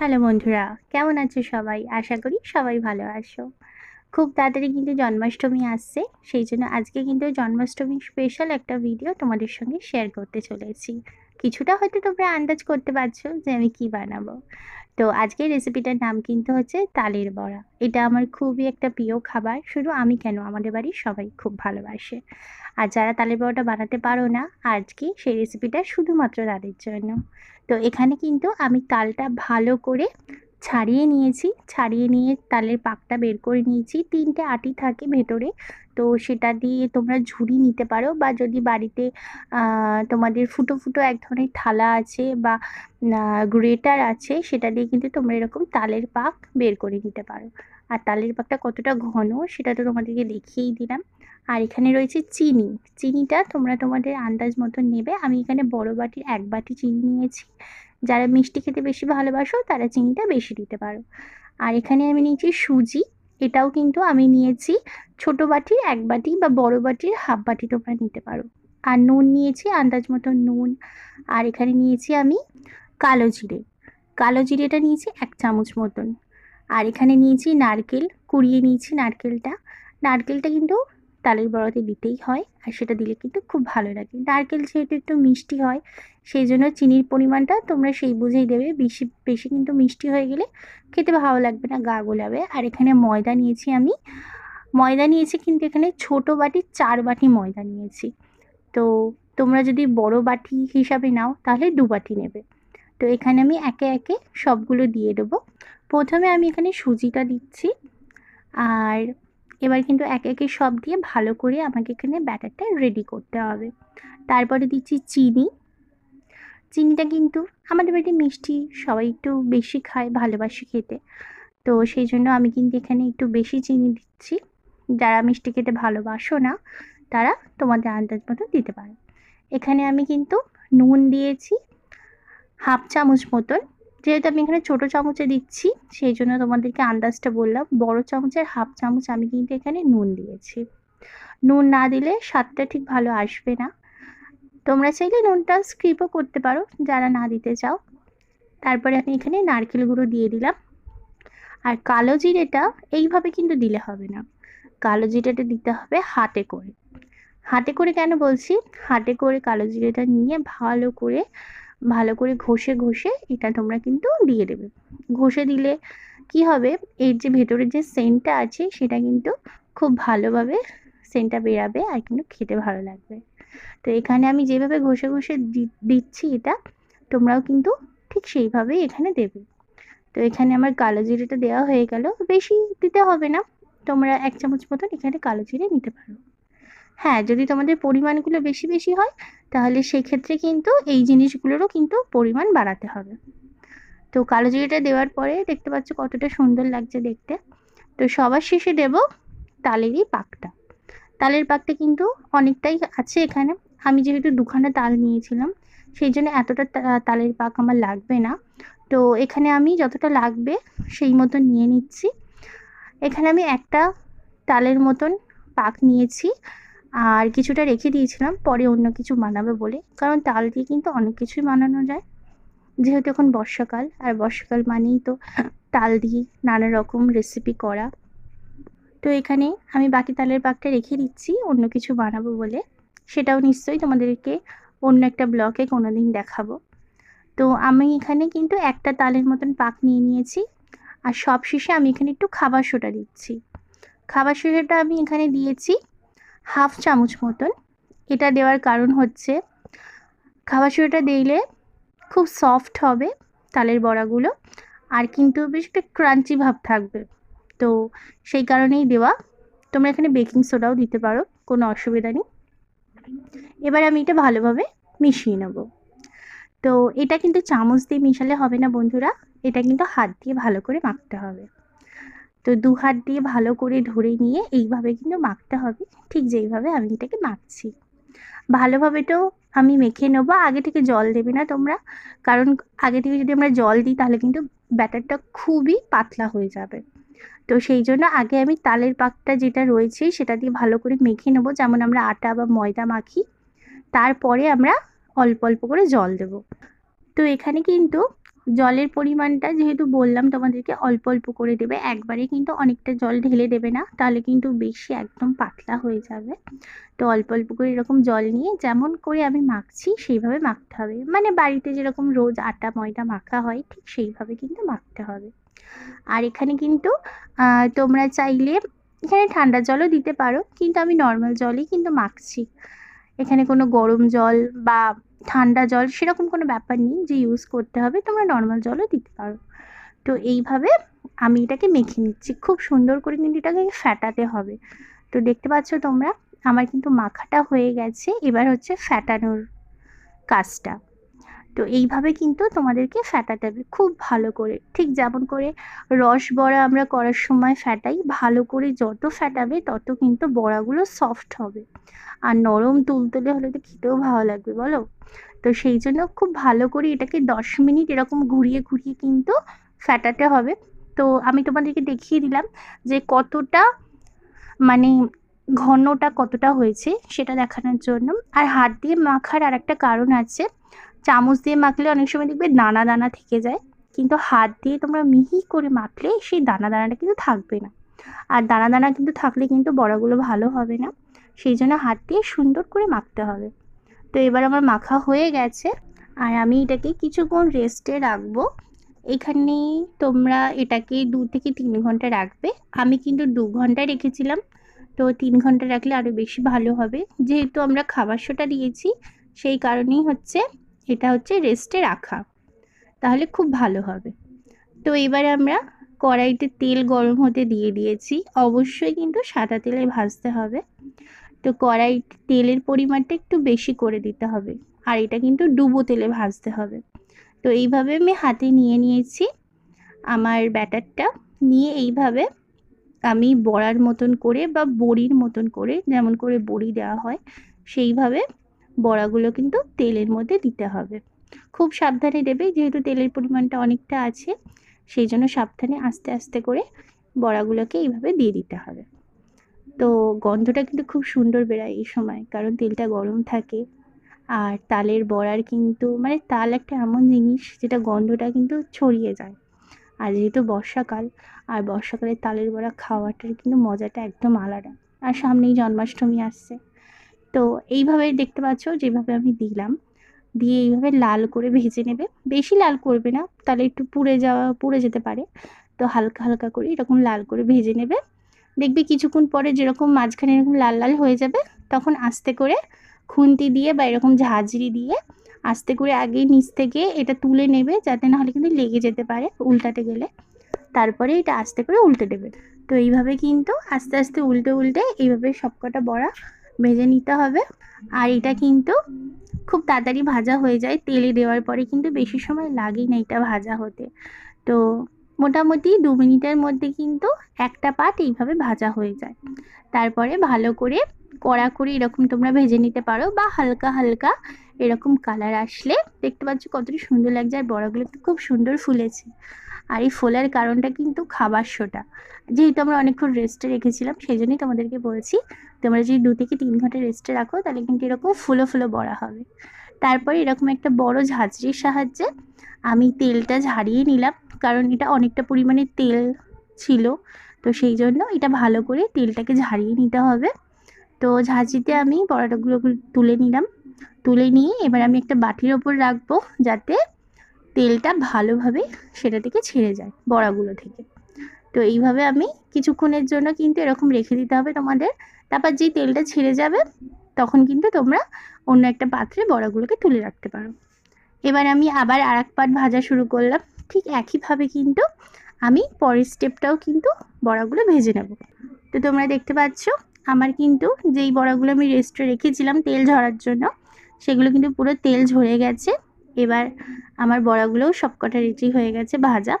Hello বন্ধুরা, কেমন আছো সবাই? আশা করি সবাই ভালো আছো। খুব তাড়াতাড়ি কিন্তু জন্মাষ্টমী আসছে, সেই জন্য আজকে কিন্তু জন্মাষ্টমী স্পেশাল একটা ভিডিও তোমাদের সঙ্গে শেয়ার করতে চলেছি। কিছুটা হয়তো তোমরা আন্দাজ করতে পারছ যে আমি কি বানাবো। তো আজকের রেসিপিটার নাম কিন্তু হচ্ছে তালের বড়া। এটা আমার খুবই একটা প্রিয় খাবার। শুধু আমি কেন? আমাদের বাড়ির সবাই খুব ভালোবাসে। আর যারা তালের বড়াটা বানাতে পারো না, আজকে সেই রেসিপিটা শুধুমাত্র তাদের জন্য। তো এখানে কিন্তু আমি তালটা ভালো করে ছাড়িয়ে নিয়েছি। ছাড়িয়ে নিয়ে তালের পাকটা বের করে নিয়েছি। তিনটে আটি থাকে ভেতরে। তো সেটা দিয়ে তোমরা ঝুড়ি নিতে পারো বা যদি বাড়িতে তোমাদের ফুটো ফুটো এক ধরনের থালা আছে বা গ্রেটার আছে, সেটা দিয়ে কিন্তু তোমরা এরকম তালের পাক বের করে নিতে পারো। আর তালের পাকটা কতটা ঘন, সেটা তো তোমাদেরকে দেখিয়েই দিলাম। আর এখানে রয়েছে চিনি। চিনিটা তোমরা তোমাদের আন্দাজ মতন নেবে। আমি এখানে বড় বাটির এক বাটি চিনি নিয়েছি। যারা মিষ্টি খেতে বেশি ভালোবাসো, তারা চিনিটা বেশি দিতে পারো। আর এখানে আমি নিয়েছি সুজি। এটাও কিন্তু আমি নিয়েছি। ছোট বাটি, এক বাটি বা বড় বাটির হাফ বাটি তোমরা নিতে পারো। আর নুন নিয়েছি, আন্দাজ মতো নুন। আর এখানে নিয়েছি আমি কালো জিরে। কালো জিরেটা নিয়েছি এক চামচ মতন। আর এখানে নিয়েছি নারকেল, কুড়িয়ে নিয়েছি নারকেলটা। নারকেলটা কিন্তু তালের বড়াতে দিতেই হয় আর সেটা দিলে কিন্তু খুব ভালো লাগে। নারকেল যেহেতু একটু মিষ্টি হয়, সেই জন্য চিনির পরিমাণটা তোমরা সেই বুঝেই দেবে। বেশি বেশি কিন্তু মিষ্টি হয়ে গেলে খেতে ভালো লাগবে না, গা গোলাবে। আর এখানে ময়দা নিয়েছি আমি। ময়দা নিয়েছি কিন্তু এখানে ছোট বাটি, চার বাটি ময়দা নিয়েছি। তো তোমরা যদি বড় বাটি হিসাবে নাও তাহলে দু বাটি নেবে। তো এখানে আমি একে একে সবগুলো দিয়ে দেবো। প্রথমে আমি এখানে সুজিটা দিচ্ছি। আর এবার কিন্তু একে একে সব দিয়ে ভালো করে আমাকে এখানে ব্যাটারটা রেডি করতে হবে। তারপরে দিচ্ছি চিনি। চিনিটা কিন্তু আমাদের বাড়িতে মিষ্টি, সবাই একটু বেশি খায়, ভালোবাসে খেতে। তো সেই জন্য আমি কিন্তু এখানে একটু বেশি চিনি দিচ্ছি। যারা মিষ্টি খেতে ভালোবাসো না, তারা তোমাদের আন্দাজ মতো দিতে পারো। এখানে আমি কিন্তু নুন দিয়েছি, হাফ চামচ মতন যেহেতু আমি এখানে ছোটো চামচে দিচ্ছি, সেই জন্য তোমাদেরকে আন্দাজটা বললাম। বড় চামচের হাফ চামচ আমি কিন্তু এখানে নুন দিয়েছি। নুন না দিলে স্বাদটা ঠিক ভালো আসবে না। তোমরা চাইলে নুনটা স্ক্রিপও করতে পারো, যারা না দিতে চাও। তারপরে আমি এখানে নারকেল গুঁড়ো দিয়ে দিলাম। আর কালো জিরেটা এইভাবে কিন্তু দিলে হবে না। কালো জিরেটা দিতে হবে হাতে করে। হাতে করে কেন বলছি? হাতে করে কালো জিরেটা নিয়ে ভালো করে ভালো করে ঘষে ঘষে এটা তোমরা কিন্তু দিয়ে দেবে। ঘষে দিলে কি হবে? এর যে ভেতরের যে সেন্টটা আছে সেটা কিন্তু খুব ভালোভাবে সেন্টটা বেরাবে আর কিন্তু খেতে ভালো লাগবে। তো এখানে আমি যেভাবে ঘষে ঘষে দিচ্ছি এটা, তোমরাও কিন্তু ঠিক সেইভাবেই এখানে দেবে। তো এখানে আমার কালো জিরেটা দেওয়া হয়ে গেল। বেশি দিতে হবে না। তোমরা এক চামচ মতন এখানে কালো জিরে নিতে পারো। হ্যাঁ যদি তোমাদের পরিমাণগুলো বেশি বেশি হয় তাহলে সেক্ষেত্রে কিন্তু এই জিনিসগুলোরও কিন্তু পরিমাণ বাড়াতে হবে। তো কালো জিরেটা দেওয়ার পরে দেখতে পাচ্ছ কতটা সুন্দর লাগছে দেখতে। তো সবার শেষে দেব তালেরই পাকটা। তালের পাকটা কিন্তু অনেকটাই আছে এখানে। আমি যেহেতু দুখানা তাল নিয়েছিলাম, সেই জন্য এতটা তালের পাক আমার লাগবে না। তো এখানে আমি যতটা লাগবে সেই মতন নিয়ে নিচ্ছি। এখানে আমি একটা তালের মতন পাক নিয়েছি। আর কিছুটা রেখে দিয়েছিলাম, পরে অন্য কিছু বানাবে বলে। কারণ তাল দিয়ে কিন্তু অনেক কিছুই বানানো যায়। যেহেতু এখন বর্ষাকাল, আর বর্ষাকাল মানেই তো তাল দিয়ে নানা রকম রেসিপি করা। তো এখানে আমি বাকি তালের পাকটা রেখে দিচ্ছি, অন্য কিছু বানাবো বলে। সেটাও নিশ্চয়ই তোমাদেরকে অন্য একটা ব্লকে কোনো দিন দেখাবো। তো আমি এখানে কিন্তু একটা তালের মতন পাক নিয়ে নিয়েছি, আর সব শেষে আমি এখানে একটু খাবার সোটা দিচ্ছি। খাবার সোডাটা আমি এখানে দিয়েছি হাফ চামচ মতন। এটা দেওয়ার কারণ হচ্ছে খাবার সোডাটা দিলে খুব সফট হবে তালের বড়াগুলো আর কিন্তু বেশ একটা ক্রাঞ্চি ভাব থাকবে। তো সেই কারণেই দেওয়া। তোমরা এখানে বেকিং সোডাও দিতে পারো, কোনো অসুবিধা নেই। এবার আমি এটা ভালোভাবে মিশিয়ে নেব। তো এটা কিন্তু চামচ দিয়ে মিশালে হবে না বন্ধুরা, এটা কিন্তু হাত দিয়ে ভালো করে মাখতে হবে। তো দু হাত দিয়ে ভালো করে ধরে নিয়ে এইভাবে কিন্তু মাখতে হবে। ঠিক যেইভাবে আমি এটাকে মাখছি। ভালোভাবে তো আমি মেখে নেব। আগে থেকে জল দেবে না তোমরা। কারণ আগে থেকে যদি আমরা জল দিই তাহলে কিন্তু ব্যাটারটা খুবই পাতলা হয়ে যাবে। তো সেই জন্য আগে আমি তালের পাকটা যেটা রয়েছে সেটা দিয়ে ভালো করে মেখে নেব। যেমন আমরা আটা বা ময়দা মাখি। তারপরে আমরা অল্প অল্প করে জল দেব। তো এখানে কিন্তু জলের পরিমাণটা যেহেতু বললাম তোমাদেরকে অল্প অল্প করে দেবে, একবারে কিন্তু অনেকটা জল ঢেলে দেবে না, তাহলে কিন্তু বেশি একদম পাতলা হয়ে যাবে। তো অল্প অল্প করে এরকম জল নিয়ে যেমন করে আমি মাখছি, সেইভাবে মাখতে হবে। মানে বাড়িতে যেরকম রোজ আটা, ময়দা মাখা হয়, ঠিক সেইভাবে কিন্তু মাখতে হবে। আর এখানে কিন্তু তোমরা চাইলে এখানে ঠান্ডা জলও দিতে পারো, কিন্তু আমি নর্মাল জলই কিন্তু মাখছি। এখানে কোনো গরম জল বা ঠান্ডা জল সেরকম কোনো ব্যাপার নেই যে ইউজ করতে হবে, তোমরা নর্মাল জলও দিতে পারো। তো এইভাবে আমি এটাকে মেখে নিচ্ছি। খুব সুন্দর করে কিন্তু এটাকে ফ্যাটাতে হবে। তো দেখতে পাচ্ছ তোমরা, আমার কিন্তু মাখাটা হয়ে গেছে। এবার হচ্ছে ফ্যাটানোর কাজটা। তো এইভাবে কিন্তু তোমাদেরকে ফ্যাটাতে হবে। খুব ভালো করে। ঠিক যেমন করে রস বড়া আমরা করার সময় ফ্যাটাই, ভালো করে যত ফ্যাটাবে তত কিন্তু বড়াগুলো সফট হবে। আর নরম তুলতুলে হলে তো খেতেও ভালো লাগবে, বলো? তো সেই জন্য খুব ভালো করে এটাকে দশ মিনিট এরকম ঘুরিয়ে ঘুরিয়ে কিন্তু ফ্যাটাতে হবে। তো আমি তোমাদেরকে দেখিয়ে দিলাম যে কতটা মানে ঘনটা কতটা হয়েছে সেটা দেখানোর জন্য। আর হাত দিয়ে মাখার আর একটা কারণ আছে। চামচ দিয়ে মাখলে অনেক সময় দেখবে দানা দানা থেকে যায়। কিন্তু হাত দিয়ে তোমরা মিহি করে মাখলে সেই দানা দানাটা কিন্তু থাকবে না। আর দানা দানা কিন্তু থাকলে কিন্তু বড়াগুলো ভালো হবে না। সেই জন্য হাত দিয়ে সুন্দর করে মাখতে হবে। তো এবার আমার মাখা হয়ে গেছে। আর আমি এটাকে কিছুক্ষণ রেস্টে রাখব। এখানে তোমরা এটাকে দু থেকে তিন ঘণ্টা রাখবে। আমি কিন্তু দু ঘণ্টা রেখেছিলাম। তো তিন ঘণ্টা রাখলে আরও বেশি ভালো হবে। যেহেতু আমরা খাবার শোটা দিয়েছি, সেই কারণেই হচ্ছে এটা হচ্ছে রেস্টে রাখা। তাহলে খুব ভালো হবে। তো এবারে আমরা কড়াইতে তেল গরম হতে দিয়ে দিয়েছি। অবশ্যই কিন্তু সাদা তেলে ভাজতে হবে। তো কড়াই তেলের পরিমাণটা একটু বেশি করে দিতে হবে। আর এটা কিন্তু ডুবো তেলে ভাজতে হবে। তো এইভাবে আমি হাতে নিয়ে নিয়েছি আমার ব্যাটারটা। নিয়ে এইভাবে আমি বড়ার মতন করে বা বড়ির মতন করে, যেমন করে বড়ি দেওয়া হয়, সেইভাবে বড়াগুলো কিন্তু তেলের মধ্যে দিতে হবে। খুব সাবধানে দেবে, যেহেতু তেলের পরিমাণটা অনেকটা আছে, সেই জন্য সাবধানে আস্তে আস্তে করে বড়াগুলোকে এইভাবে দিয়ে দিতে হবে। তো গন্ধটা কিন্তু খুব সুন্দর বেরায় এই সময়, কারণ তেলটা গরম থাকে। আর তালের বড়ার কিন্তু মানে তাল একটা এমন জিনিস, যেটা গন্ধটা কিন্তু ছড়িয়ে যায়। আর যেহেতু বর্ষাকাল, আর বর্ষাকালে তালের বড়া খাওয়াটার কিন্তু মজাটা একদম আলাদা। আর সামনেই জন্মাষ্টমী আসছে। তো এইভাবে দেখতে পাচ্ছ যেভাবে আমি দিলাম। দিয়ে এইভাবে লাল করে ভেজে নেবে। বেশি লাল করবে না, তাহলে একটু পুড়ে যাওয়া, পুড়ে যেতে পারে। তো হালকা হালকা করে এরকম লাল করে ভেজে নেবে। দেখবে কিছুক্ষণ পরে যেরকম মাঝখানে এরকম লাল লাল হয়ে যাবে, তখন আস্তে করে খুন্তি দিয়ে বা এরকম ঝাঁঝরি দিয়ে আস্তে করে আগে নিচ থেকে এটা তুলে নেবে, যাতে না হলে কিন্তু লেগে যেতে পারে উল্টাতে গেলে। তারপরে এটা আস্তে করে উল্টে দেবে। তো এইভাবে কিন্তু আস্তে আস্তে উল্টে উল্টে এইভাবে সবকটা বড়া ভেজে নিতে হবে। আর এটা কিন্তু খুব তাড়াতাড়ি ভাজা হয়ে যায়, তেলে দেওয়ার পরে কিন্তু বেশি সময় লাগেই না এটা ভাজা হতে। তো মোটামুটি দু মিনিটের মধ্যে কিন্তু একটা পাট এইভাবে ভাজা হয়ে যায়। তারপরে ভালো করে কড়া করে এরকম তোমরা ভেজে নিতে পারো বা হালকা হালকা এরকম কালার আসলে। দেখতে পাচ্ছ কতটা সুন্দর লাগছে আর বড়াগুলো খুব সুন্দর ফুলেছে। আর এই ফোলার কারণটা কিন্তু খাবার শোটা যেহেতু আমরা অনেকক্ষণ রেস্টে রেখেছিলাম সেই জন্যই তোমাদেরকে বলছি, তোমরা যদি দু থেকে তিন ঘণ্টা রেস্টে রাখো, তাহলে কিন্তু এরকম ফুলো ফুলো বড়া হবে। তারপরে এরকম একটা বড় ঝাঁঝরির সাহায্যে আমি তেলটা ঝাড়িয়ে নিলাম, কারণ এটা অনেকটা পরিমাণে তেল ছিল। তো সেই জন্য এটা ভালো করে তেলটাকে ঝাড়িয়ে নিতে হবে। তো ঝাঁঝিতে আমি বড়াটাগুলো তুলে নিলাম। তুলে নিয়ে এবার আমি একটা বাটির ওপর রাখব যাতে তেলটা ভালোভাবে সেটা থেকে ছেড়ে যায় বড়াগুলো থেকে। তো এইভাবে আমি কিছুক্ষণের জন্য কিন্তু এরকম রেখে দিতে হবে তোমাদের। তারপর যেই তেলটা ছেড়ে যাবে তখন কিন্তু তোমরা অন্য একটা পাত্রে বড়াগুলোকে তুলে রাখতে পারো। এবার আমি আবার আর এক পাট ভাজা শুরু করলাম। ঠিক একইভাবে কিন্তু আমি পরের স্টেপটাও কিন্তু বড়াগুলো ভেজে নেব। তো তোমরা দেখতে পাচ্ছ আমার কিন্তু যেই বড়াগুলো আমি রেস্টে রেখেছিলাম তেল ঝরার জন্য, সেগুলো কিন্তু পুরো তেল ঝরে গেছে। এবার আমার বড়াগুলোও সবকটা রেডি হয়ে গেছে ভাজা।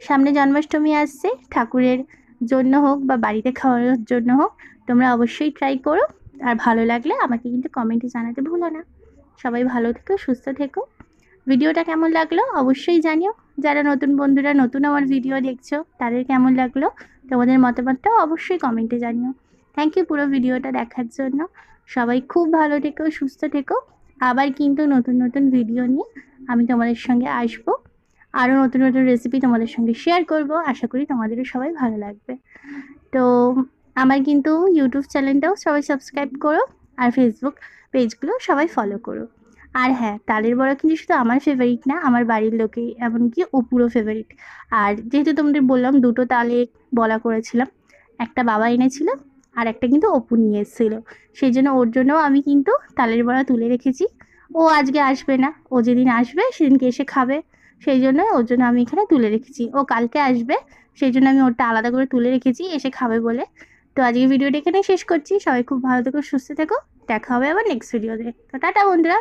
সামনে জন্মাষ্টমী আসছে, ঠাকুরের জন্য হোক বা বাড়িতে খাওয়ার জন্য হোক, তোমরা অবশ্যই ট্রাই করো। আর ভালো লাগলে আমাকে কিন্তু কমেন্টে জানাতে ভুলো না। সবাই ভালো থেকো, সুস্থ থেকো। ভিডিওটা কেমন লাগল অবশ্যই জানিও। যারা নতুন বন্ধুরা, নতুন আমার ভিডিও দেখছ, তাদের কেমন লাগল? তোমাদের মতামতটাও অবশ্যই কমেন্টে জানিও। থ্যাংক ইউ পুরো ভিডিওটা দেখার জন্য। সবাই খুব ভালো থেকো, সুস্থ থেকো। আবার কিন্তু নতুন নতুন ভিডিও নিয়ে আমি তোমাদের সঙ্গে আসব। আরও নতুন নতুন রেসিপি তোমাদের সঙ্গে শেয়ার করব। আশা করি তোমাদেরও সবাই ভালো লাগবে। তো আমার কিন্তু ইউটিউব চ্যানেলটাও সবাই সাবস্ক্রাইব করো আর ফেসবুক পেজগুলো সবাই ফলো করো। আর হ্যাঁ তালের বড়া কিন্তু শুধু আমার ফেভারিট না, আমার বাড়ির লোকেই এমনকি অপুরও ফেভারিট আর যেহেতু তোমাদের বললাম দুটো তালে বলা করেছিলাম, একটা বাবা এনেছিল আর একটা কিন্তু অপু নিয়ে এসেছিল। সেই জন্য ওর জন্যও আমি কিন্তু তালের বড়া তুলে রেখেছি। ও আজকে আসবে না। ও যেদিন আসবে সেদিনকে এসে খাবে। সেই জন্য ওর জন্য আমি এখানে তুলে রেখেছি। ও কালকে আসবে, সেই জন্য আমি ওরটা আলাদা করে তুলে রেখেছি, এসে খাবে বলে। তো আজকে ভিডিওটা এখানে শেষ করছি। সবাই খুব ভালো থেকো, সুস্থ থেকো। দেখা হবে আবার নেক্সট ভিডিওতে তো টাটা বন্ধুরা।